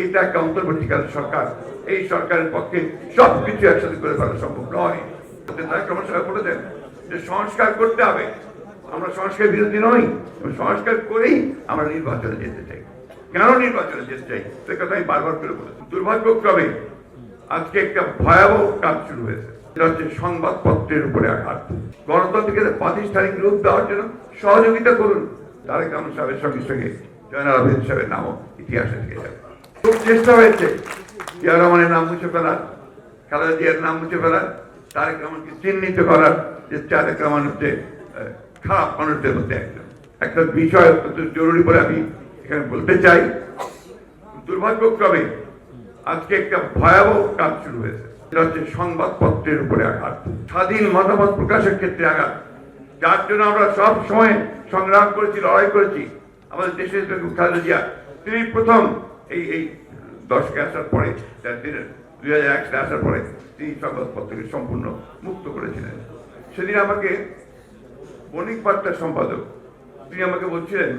এইটা একটা অন্তর্বর্তীকালীন সরকার। এই সরকারের পক্ষে সব কিছু একসাথে করে ফেলা সম্ভব নয়। ক্রমশ বলেছেন যে সংস্কার করতে হবে। আমরা সংস্কার বিরোধী নই সংস্কার করেই আমরা নির্বাচনে যেতে চাই। কেন নির্বাচনে যেতে চাই? সে কথা আমি বারবার করে বলেছি। দুর্ভাগ্যক্রমে আজকে একটা ভয়াবহ কাজ শুরু হয়েছে। এটা হচ্ছে সংবাদপত্রের উপরে আঘাত। গণতন্ত্রকে প্রাতিষ্ঠানিক রূপ দেওয়ার জন্য সহযোগিতা করুন। তারেক রহমান সাহেবের সঙ্গে সঙ্গে জয়নাল আবেদ সাহেবের নামও ইতিহাসে থেকে যাবে। খুব চেষ্টা হয়েছে। জিয়া রহমানের নাম মুছে ফেলার, খালেদা জিয়ার নাম মুছে ফেলার, তারেক রহমানকে চিহ্নিত করার যে তারেক রহমান হচ্ছে খারাপ মানুষদের মধ্যে একজন। একটা বিষয় অত্যন্ত জরুরি বলে আমি এখানে বলতে চাই। দুর্ভাগ্যক্রমে আজকে একটা ভয়াবহ কাজ শুরু হয়েছে। এটা হচ্ছে সংবাদপত্রের উপরে আঘাত, স্বাধীন মতামত প্রকাশের ক্ষেত্রে আঘাত। যার জন্য আমরা সব সময় সংগ্রাম করেছি, লড়াই করেছি। আমাদের দেশের খালেদা জিয়া, তিনি প্রথম এই এই দশকে আসার পরে দিনের, দুই হাজার এক সালে আসার পরে তিনি সংবাদপত্রকে সম্পূর্ণ মুক্ত করেছিলেন। সেদিন আমাকে বণিক বার্তার সম্পাদক, তিনি আমাকে বলছিলেন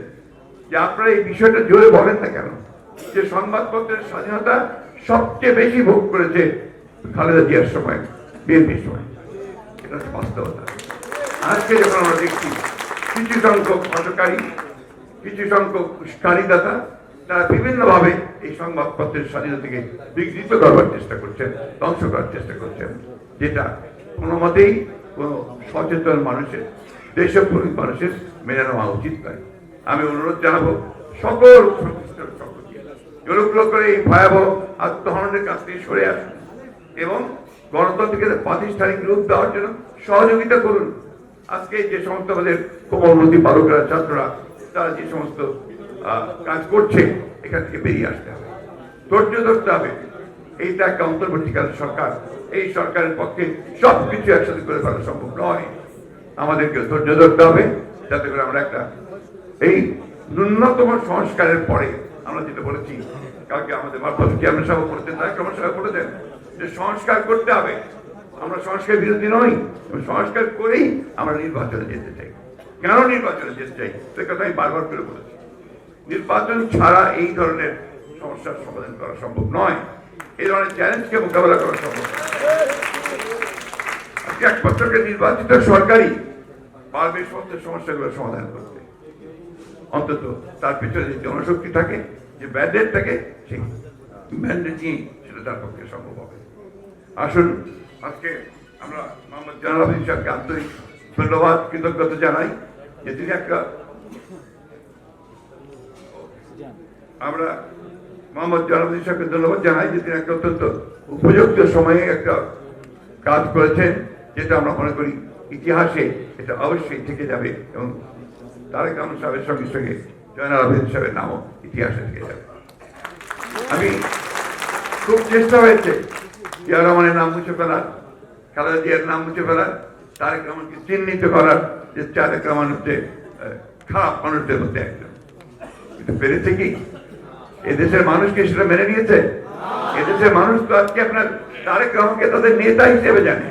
যে, আপনারা এই বিষয়টা জোরে বলেন না কেন? যে সংবাদপত্রের স্বাধীনতা সবচেয়ে বেশি ভোগ করেছে খালেদা জিয়ার সময়, বিএনপির সময়। এটা বাস্তবতা। আজকে যখন আমরা দেখছি, কিছু সংখ্যক হটকারী কিছু সংখ্যক উস্কানিদাতা তারা বিভিন্নভাবে এই সংবাদপত্রের স্বাধীনতাকে বিঘ্নিত করবার চেষ্টা করছেন, ধ্বংস করার চেষ্টা করছেন, যেটা কোনো মতেই কোনো সচেতন মানুষের, দেশপ্রেমিক মানুষের মেনে নেওয়া উচিত নয়। আমি অনুরোধ জানাব, সকল সংশ্লিষ্ট সকলকে জনপ্রিয় করে এই ভয়াবহ আত্মহননের কাছ থেকে সরে আসুন এবং গণতন্ত্রকে প্রাতিষ্ঠানিক রূপ দেওয়ার জন্য সহযোগিতা করুন। আজকে যে সমস্ত আমাদের কোমলমতি বালকরা ছাত্ররা তারা যে সমস্ত কাজ করছে, এখান থেকে বেরিয়ে আসতে হবে। ধৈর্য ধরতে হবে। এইটা একটা অন্তর্বর্তীকালীন সরকার। এই সরকারের পক্ষে সব কিছু একসাথে করে ফেলা সম্ভব নয়। আমাদেরকে ধৈর্য ধরতে হবে, যাতে করে আমরা একটা, এই ন্যূনতম সংস্কারের পরে আমরা যেটা বলেছি, কালকে আমাদের মারফত চেয়ারম্যান সাহেব বলেছেন তারেক রহমান সাহেব বলেছেন যে সংস্কার করতে হবে। আমরা সংস্কার বিরোধী নই, সংস্কার করেই আমরা নির্বাচনে যেতে চাই। কেন নির্বাচনে যেতে চাই? সে কথা আমি বারবার করে বলেছি। নির্বাচন ছাড়া এই ধরনের সমস্যার সমাধান করা সম্ভব নয়। এই ধরনের চ্যালেঞ্জকে মোকাবেলা করা সম্ভব আজকে একমাত্রকে নির্বাচিত সরকারই পারবে সমস্ত সমস্যাগুলো সমাধান করতে অন্তত তার পিছনে যে জনশক্তি থাকে, যে ব্যান্ডেড থাকে, সেই ব্যান্ডেড নিয়ে সেটা তার পক্ষে সম্ভব হবে। আসুন, আজকে আমরা মোহাম্মদ জানাল সাহেবকে আন্তরিক ধন্যবাদ, কৃতজ্ঞতা জানাই। তিনি একটা। আমরা মোহাম্মদ জানাবুদ্দিন সাহেবকে ধন্যবাদ জানাই যে তিনি একটা অত্যন্ত উপযুক্ত সময়ে একটা কাজ করেছেন, যেটা আমরা মনে করি ইতিহাসে এটা অবশ্যই থেকে যাবে এবং তারেক রহমান সাহেবের সঙ্গে সঙ্গে জয়নাল আবেদ সাহেবের নামও ইতিহাসে থেকে যাবে। আমি খুব চেষ্টা হয়েছে জিয়া রহমানের নাম মুছে ফেলার, খালেদা জিয়ার নাম মুছে ফেলার, তারেক রহমানকে চিহ্নিত করার যে তারেক রহমান হচ্ছে খারাপ মানুষদের মধ্যে একজন কিন্তু পেরেছে কি এদেশের মানুষ কি সেটা মেনে নিয়েছে এদেশের মানুষ তো আজকে আপনার তারেক রহমানকে তাদের নেতা হিসেবে জানে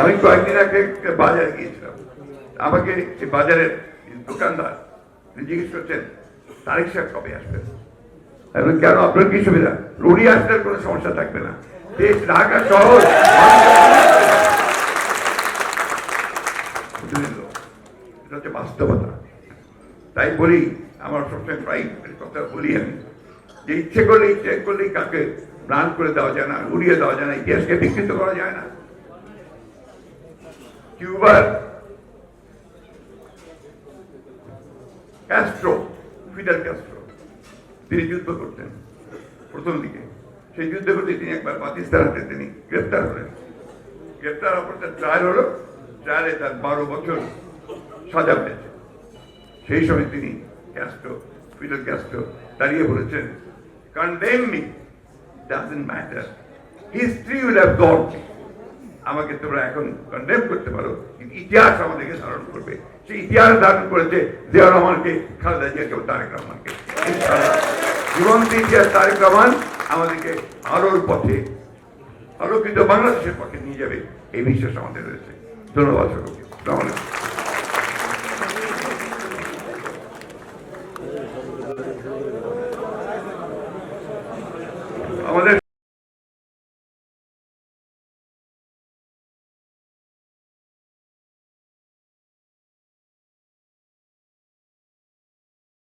আমি কয়েকদিন আগে বাজারে গিয়েছিলাম আমাকে বাজারের দোকানদার জিজ্ঞেস করছেন তারেক সাহেব কবে আসবেন বললাম, কেন আপনার কি সুবিধা রুড়ি আসলে কোনো সমস্যা থাকবে না দেশ ঢাকা শহর বুঝলেন তো? এটা হচ্ছে বাস্তবতা। তাই বলি, আমার সবসময় প্রায় কথা বলি আমি, যে ইচ্ছে করলে, ইচ্ছে করলেই কাকে প্রাণ করে দেওয়া যায় না, উড়িয়ে দেওয়া যায় না, ইতিহাসকে বিকৃত করা যায় না। কিউবার ক্যাস্ট্রো, ফিডাল ক্যাস্ট্রো, তিনি যুদ্ধ করতেন প্রথম দিকে। সেই যুদ্ধ করতে তিনি একবার পাকিস্তান হাতে তিনি গ্রেপ্তার হলেন। গ্রেপ্তার হওয়ার পর তার ট্রায়াল হলো, ট্রায়ালে তার বারো বছর সাজা পেয়েছে। সেই সময় তিনি ক্যাস্ট্রো ফিডেল ক্যাস্ট্রো দাঁড়িয়ে বলেছেন condemn me doesn't matter history will have god আমাকে তোমরা এখন কন্ডেম করতে পারো। কিন্তু ইতিহাস আমাদেরকে ধারণ করবে। সেই ইতিহাস ধারণ করেছে জিয়া রহমানকে, খালেদা জিয়াকে তারেক রহমানকে। জীবন্ত ইতিহাস তারেক রহমান আমাদেরকে আলোর পথে, আরও আলোকিত বাংলাদেশের পক্ষে নিয়ে যাবে। এই বিশ্বাস আমাদের রয়েছে। ধন্যবাদ সকলকে।